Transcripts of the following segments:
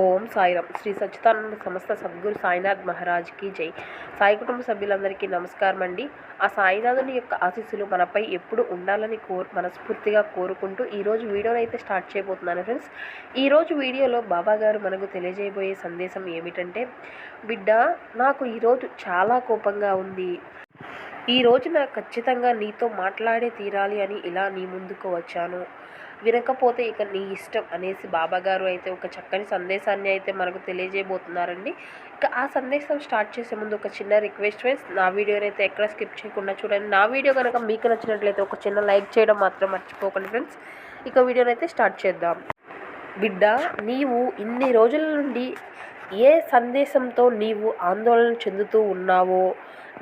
ఓం సాయిరామ్. శ్రీ సచ్చిదానంద సంస్థ సద్గురు సాయినాథ్ మహారాజ్కి జై. సాయి కుటుంబ సభ్యులందరికీ నమస్కారం అండి ఆ సాయినాథుని యొక్క ఆశీస్సులు మనపై ఎప్పుడు ఉండాలని కోరు మనస్ఫూర్తిగా కోరుకుంటూ ఈరోజు వీడియోని అయితే స్టార్ట్ చేయబోతున్నాను ఫ్రెండ్స్. ఈరోజు వీడియోలో బాబా గారు మనకు తెలియజేయబోయే సందేశం ఏమిటంటే బిడ్డ నాకు ఈరోజు చాలా కోపంగా ఉంది. ఈ రోజున ఖచ్చితంగా నీతో మాట్లాడే తీరాలి అని ఇలా నీ ముందుకు వచ్చాను. వినకపోతే ఇక నీ ఇష్టం అనేసి బాబాగారు అయితే ఒక చక్కని సందేశాన్ని అయితే మనకు తెలియజేయబోతున్నారండి. ఇక ఆ సందేశం స్టార్ట్ చేసే ముందు ఒక చిన్న రిక్వెస్ట్ ఫ్రెండ్స్ నా వీడియోని అయితే ఎక్కడ స్కిప్ చేయకుండా చూడండి. నా వీడియో కనుక మీకు నచ్చినట్లయితే ఒక చిన్న లైక్ చేయడం మాత్రం మర్చిపోకండి ఫ్రెండ్స్. ఇక వీడియోని అయితే స్టార్ట్ చేద్దాం. బిడ్డ నీవు ఇన్ని రోజుల నుండి ఏ సందేశంతో నీవు ఆందోళన చెందుతూ ఉన్నావో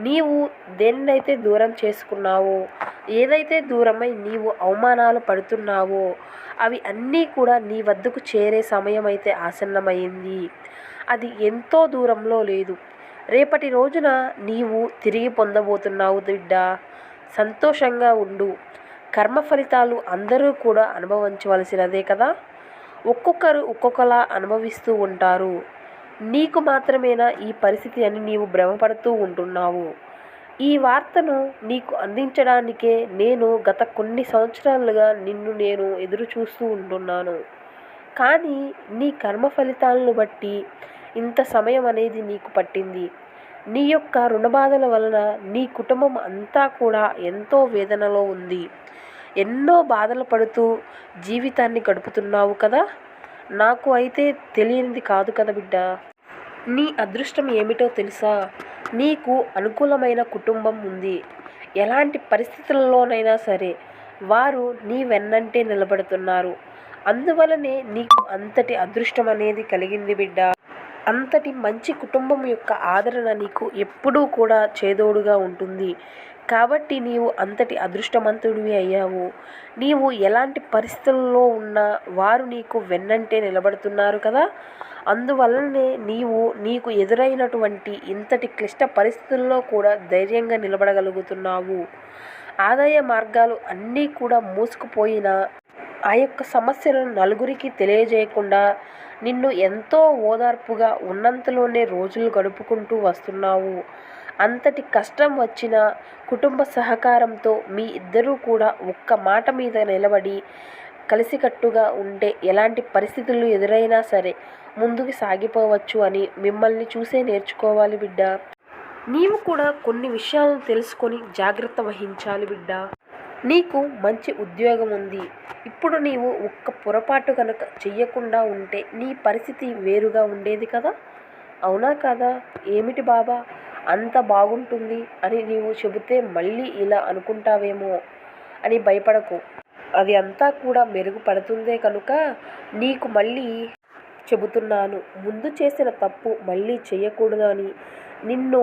నీవు దేన్నైతే దూరం చేసుకున్నావో ఏదైతే దూరమై నీవు అవమానాలు పడుతున్నావో అవి అన్నీ కూడా నీ వద్దకు చేరే సమయం అయితే ఆసన్నమైంది. అది ఎంతో దూరంలో లేదు. రేపటి రోజున నీవు తిరిగి పొందబోతున్నావు బిడ్డ. సంతోషంగా ఉండు. కర్మ ఫలితాలు అందరూ కూడా అనుభవించవలసినదే కదా? ఒక్కొక్కరు ఒక్కొక్కలా అనుభవిస్తూ ఉంటారు. నీకు మాత్రమేనా ఈ పరిస్థితి అని నీవు భ్రమపడుతూ ఉంటున్నావు? ఈ వార్తను నీకు అందించడానికే నేను గత కొన్ని సంవత్సరాలుగా నిన్ను నేను ఎదురు చూస్తూ ఉంటున్నాను. కానీ నీ కర్మ ఫలితాలను బట్టి ఇంత సమయం అనేది నీకు పట్టింది. నీ యొక్క రుణబాధల వలన నీ కుటుంబం అంతా కూడా ఎంతో వేదనలో ఉంది. ఎన్నో బాధలు పడుతూ జీవితాన్ని గడుపుతున్నావు కదా? నాకు అయితే తెలియనిది కాదు కదా బిడ్డ. నీ అదృష్టం ఏమిటో తెలుసా? నీకు అనుకూలమైన కుటుంబం ఉంది. ఎలాంటి పరిస్థితుల్లోనైనా సరే వారు నీ వెన్నంటే నిలబడుతున్నారు. అందువలనే నీకు అంతటి అదృష్టం అనేది కలిగింది బిడ్డ. అంతటి మంచి కుటుంబం యొక్క ఆదరణ నీకు ఎప్పుడూ కూడా చేదోడుగా ఉంటుంది. కాబట్టి నీవు అంతటి అదృష్టవంతుడివి అయ్యావు. నీవు ఎలాంటి పరిస్థితుల్లో ఉన్నా వారు నీకు వెన్నంటే నిలబడుతున్నారు కదా? అందువలనే నీవు నీకు ఎదురైనటువంటి ఇంతటి క్లిష్ట పరిస్థితుల్లో కూడా ధైర్యంగా నిలబడగలుగుతున్నావు. ఆదాయ మార్గాలు అన్నీ కూడా మూసుకుపోయినా ఆ యొక్క సమస్యలను నలుగురికి తెలియజేయకుండా నిన్ను ఎంతో ఓదార్పుగా ఉన్నంతలోనే రోజులు గడుపుకుంటూ వస్తున్నావు. అంతటి కష్టం వచ్చిన కుటుంబ సహకారంతో మీ ఇద్దరూ కూడా ఒక్క మాట మీద నిలబడి కలిసికట్టుగా ఉంటే ఎలాంటి పరిస్థితులు ఎదురైనా సరే ముందుకు సాగిపోవచ్చు అని మిమ్మల్ని చూసే నేర్చుకోవాలి బిడ్డ. నీవు కూడా కొన్ని విషయాలను తెలుసుకొని జాగ్రత్త వహించాలి బిడ్డ. నీకు మంచి ఉద్యోగం ఉంది. ఇప్పుడు నీవు ఒక్క పొరపాటు కనుక చెయ్యకుండా ఉంటే నీ పరిస్థితి వేరుగా ఉండేది కదా? అవునా కదా? ఏమిటి బాబా? అంత బాగుంటుంది అని నీవు చెబితే మళ్ళీ ఇలా అనుకుంటావేమో అని భయపడకు. అది అంతా కూడా మెరుగుపడుతుందే కనుక నీకు మళ్ళీ చెబుతున్నాను. ముందు చేసిన తప్పు మళ్ళీ చేయకూడదని నిన్ను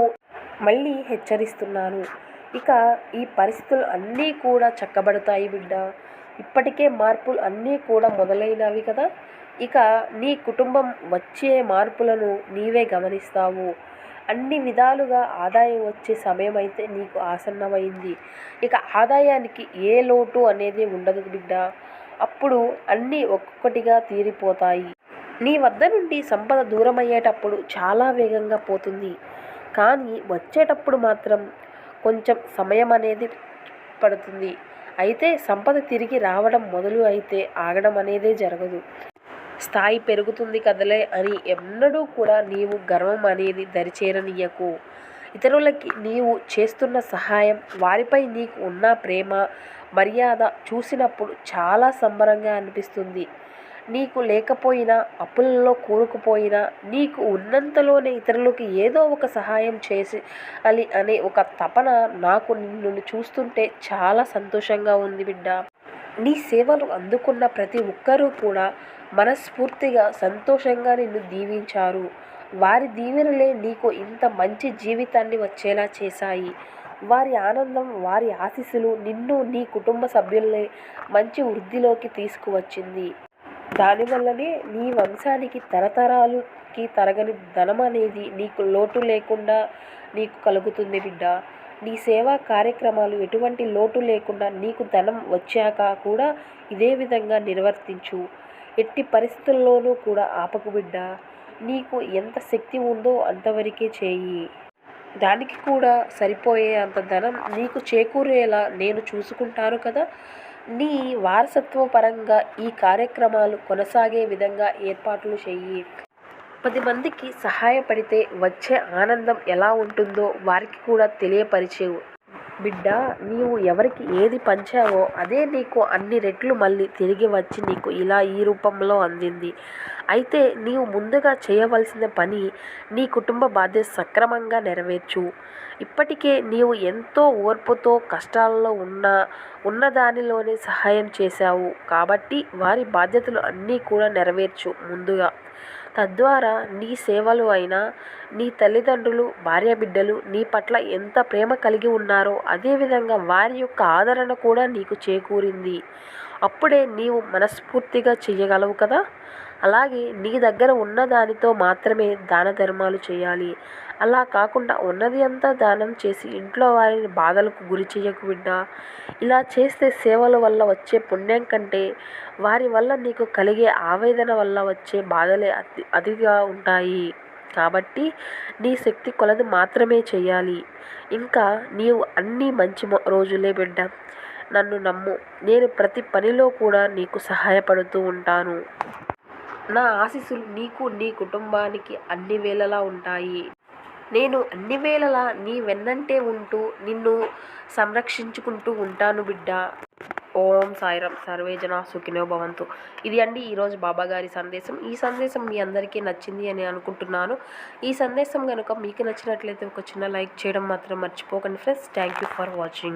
మళ్ళీ హెచ్చరిస్తున్నాను. ఇక ఈ పరిస్థితులు అన్నీ కూడా చక్కబడతాయి బిడ్డ. ఇప్పటికే మార్పులు అన్నీ కూడా మొదలైనవి కదా. ఇక నీ కుటుంబం వచ్చే మార్పులను నీవే గమనిస్తావు. అన్ని విధాలుగా ఆదాయం వచ్చే సమయం అయితే నీకు ఆసన్నమైంది. ఇక ఆదాయానికి ఏ లోటు అనేది ఉండదు బిడ్డ. అప్పుడు అన్నీ ఒక్కొక్కటిగా తీరిపోతాయి. నీ వద్ద నుండి సంపద దూరం అయ్యేటప్పుడు చాలా వేగంగా పోతుంది. కానీ వచ్చేటప్పుడు మాత్రం కొంచెం సమయం అనేది పడుతుంది. అయితే సంపద తిరిగి రావడం మొదలు అయితే ఆగడం అనేదే జరగదు. స్థాయి పెరుగుతుంది కదలే అని ఎన్నడూ కూడా నీవు గర్వం అనేది దరిచేరనీయకు. ఇతరులకి నీవు చేస్తున్న సహాయం వారిపై నీకు ఉన్న ప్రేమ మర్యాద చూసినప్పుడు చాలా సంబరంగా అనిపిస్తుంది. నీకు లేకపోయినా అప్పులలో కూరుకుపోయినా నీకు ఉన్నంతలోనే ఇతరులకు ఏదో ఒక సహాయం చేసి అనే ఒక తపన నాకు నిన్ను చూస్తుంటే చాలా సంతోషంగా ఉంది బిడ్డ. నీ సేవలు అందుకున్న ప్రతి ఒక్కరూ కూడా మనస్ఫూర్తిగా సంతోషంగా నిన్ను దీవించారు. వారి దీవెనలే నీకు ఇంత మంచి జీవితాన్ని వచ్చేలా చేశాయి. వారి ఆనందం వారి ఆశీస్సులు నిన్ను నీ కుటుంబ సభ్యులనే మంచి వృద్ధిలోకి తీసుకువచ్చింది. దానివల్లనే నీ వంశానికి తరతరాలుకి తరగని ధనం అనేది నీకు లోటు లేకుండా నీకు కలుగుతుంది బిడ్డ. నీ సేవా కార్యక్రమాలు ఎటువంటి లోటు లేకుండా నీకు ధనం వచ్చాక కూడా ఇదే విధంగా నిర్వర్తించు. ఎట్టి పరిస్థితుల్లోనూ కూడా ఆపకు బిడ్డ. నీకు ఎంత శక్తి ఉందో అంతవరకే చేయి. దానికి కూడా సరిపోయే అంత ధనం నీకు చేకూరేలా నేను చూసుకుంటాను కదా. నీ వారసత్వ పరంగా ఈ కార్యక్రమాలు కొనసాగే విధంగా ఏర్పాట్లు చెయ్యి. పది మందికి సహాయపడితే వచ్చే ఆనందం ఎలా ఉంటుందో వారికి కూడా తెలియపరిచేవు. బిడ్డ నీవు ఎవరికి ఏది పంచావో అదే నీకు అన్ని రెట్లు మళ్ళీ తిరిగి వచ్చి నీకు ఇలా ఈ రూపంలో అందింది. అయితే నీవు ముందుగా చేయవలసిన పని నీ కుటుంబ బాధ్యత సక్రమంగా నెరవేర్చు. ఇప్పటికే నీవు ఎంతో ఓర్పుతో కష్టాల్లో ఉన్న ఉన్నదానిలోనే సహాయం చేశావు. కాబట్టి వారి బాధ్యతలు అన్నీ కూడా నెరవేర్చు ముందుగా. తద్వారా నీ సేవలు అయినా నీ తల్లిదండ్రులు భార్య బిడ్డలు నీ పట్ల ఎంత ప్రేమ కలిగి ఉన్నారో అదేవిధంగా వారి యొక్క ఆదరణ కూడా నీకు చేకూరింది. అప్పుడే నీవు మనస్ఫూర్తిగా చెయ్యగలవు కదా? అలాగే నీ దగ్గర ఉన్న దానితో మాత్రమే దాన ధర్మాలు చేయాలి. అలా కాకుండా ఉన్నది అంతా దానం చేసి ఇంట్లో వారిని బాధలకు గురి చేయకు బిడ్డ ఇలా చేస్తే సేవల వల్ల వచ్చే పుణ్యం కంటే వారి వల్ల నీకు కలిగే ఆవేదన వల్ల వచ్చే బాధలే అతి అతిగా ఉంటాయి. కాబట్టి నీ శక్తి కొలది మాత్రమే చేయాలి. ఇంకా నీవు అన్నీ మంచి రోజులే బిడ్డ. నన్ను నమ్ము. నేను ప్రతి పనిలో కూడా నీకు సహాయపడుతూ ఉంటాను. నా ఆశీస్సులు నీకు నీ కుటుంబానికి అన్ని వేళలా ఉంటాయి. నేను అన్ని వేళలా నీ వెన్నంటే ఉంటూ నిన్ను సంరక్షించుకుంటూ ఉంటాను బిడ్డ. ఓం సాయిరం. సర్వేజన సుఖినో భవంతు. ఇది అండి ఈరోజు బాబాగారి సందేశం. ఈ సందేశం మీ అందరికీ నచ్చింది అని అనుకుంటున్నాను. ఈ సందేశం కనుక మీకు నచ్చినట్లయితే ఒక చిన్న లైక్ చేయడం మాత్రం మర్చిపోకండి friends. Thank you for watching.